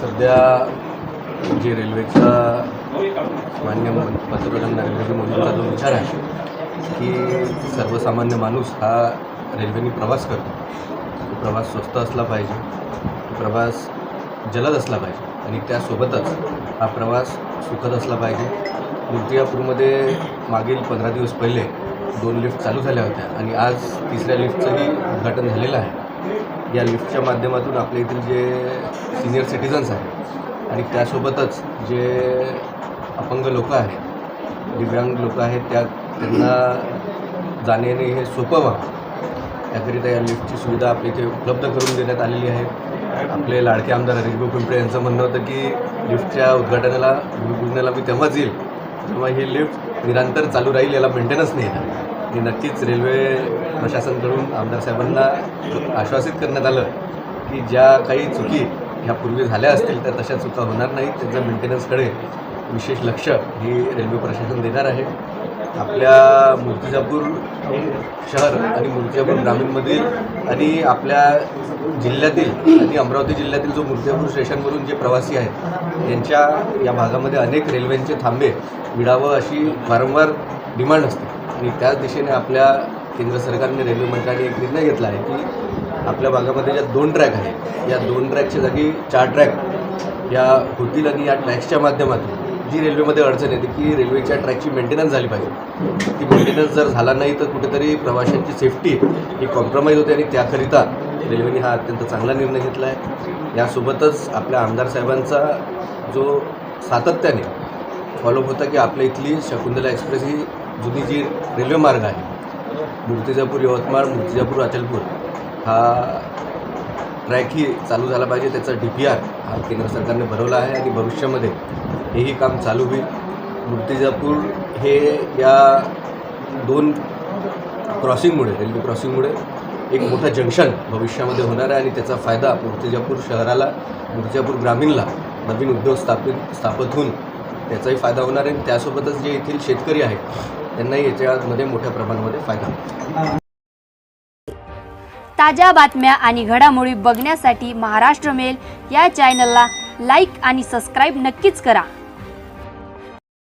सध्या जे रेल्वेचा मान्य पंतप्रधान नरेंद्र मोदींचा जो विचार आहे की सर्वसामान्य माणूस हा रेल्वेने प्रवास करतो. तो प्रवास स्वस्त असला पाहिजे तो प्रवास जलद असला पाहिजे आणि त्यासोबतच हा प्रवास सुखद असला पाहिजे. मूर्तिजापूरमध्ये मागील पंधरा दिवस पहिले दोन लिफ्ट चालू झाल्या होत्या आणि आज तिसऱ्या लिफ्टचंही उद्घाटन झालेलं आहे. या लिफ्टच्या माध्यमातून आपल्या येथील जे सिनियर सिटीजन्स आहेत आणि त्यासोबतच जे अपंग लोक आहेत दिव्यांग लोक आहेत त्या त्यांना जाणे येणे हे सोपं व्हावं. त्याकरिता या लिफ्टची सुविधा आपल्या इथे उपलब्ध करून देण्यात आलेली आहे. आपले लाडके आमदार हरीशभाऊ पिंपळे यांचं म्हणणं होतं की लिफ्टच्या उद्घाटनाला भूमिपूजनाला मी तेव्हाच येईल जेव्हा ही लिफ्ट निरंतर चालू राहील याला मेंटेनन्स नाही येणार. हे नक्कीच रेल्वे प्रशासनकडून आमदार साहेबांना आश्वासित करण्यात आलं की ज्या काही चुकी ह्या पूर्वी झाल्या असतील तर तशा चुका होणार नाहीत. त्यांच्या मेंटेनन्सकडे विशेष लक्ष ही रेल्वे प्रशासन देणार आहे. आपल्या मूर्तिजापूर शहर आणि मूर्तिजापूर ग्रामीणमधील आणि आपल्या जिल्ह्यातील आणि अमरावती जिल्ह्यातील जो मूर्तिजापूर स्टेशनवरून जे प्रवासी आहेत यांच्या या भागामध्ये अनेक रेल्वेंचे थांबे मिळावं अशी वारंवार डिमांड असते. आणि त्याच दिशेने आपल्या केंद्र सरकारने रेल्वे मंडळाने एक निर्णय घेतला आहे की आपल्या भागामध्ये ज्या दोन ट्रॅक आहेत या दोन ट्रॅकच्या जागी चार ट्रॅक या होतील आणि या ट्रॅक्सच्या माध्यमातून जी रेल्वेमध्ये अडचण येते की रेल्वेच्या ट्रॅकची मेंटेनन्स झाली पाहिजे. ती मेंटेनन्स जर झाला नाही तर कुठेतरी प्रवाशांची सेफ्टी ही कॉम्प्रोमाइज होते आणि त्याकरिता रेल्वेने हा अत्यंत चांगला निर्णय घेतला आहे यासोबतच आपल्या आमदार साहेबांचा जो सातत्याने फॉलोअप होता की आपल्या इथली शकुंतला एक्सप्रेस ही जुनी जी रेल्वे मार्ग आहे मूर्तिजापूर यवतमाळ मूर्तिजापूर अचलपूर हा ट्रॅकही चालू झाला पाहिजे. त्याचा डी पी आर हा केंद्र सरकारने भरवला आहे आणि भविष्यामध्ये हेही काम चालू होईल. मूर्तिजापूर हे या दोन क्रॉसिंगमुळे रेल्वे क्रॉसिंगमुळे एक मोठं जंक्शन भविष्यामध्ये होणार आहे आणि त्याचा फायदा मूर्तिजापूर शहराला मूर्तिजापूर ग्रामीणला नवीन उद्योग स्थापित स्थापित होऊन त्याचाही फायदा होणार आहे. आणि त्यासोबतच जे येथील शेतकरी आहेत त्यांनाही याच्यामध्ये मोठ्या प्रमाणामध्ये फायदा ताज्या बातम्या आणि घडामोडी बघण्यासाठी महाराष्ट्र मेल या चॅनलला लाईक आणि सबस्क्राईब नक्कीच करा.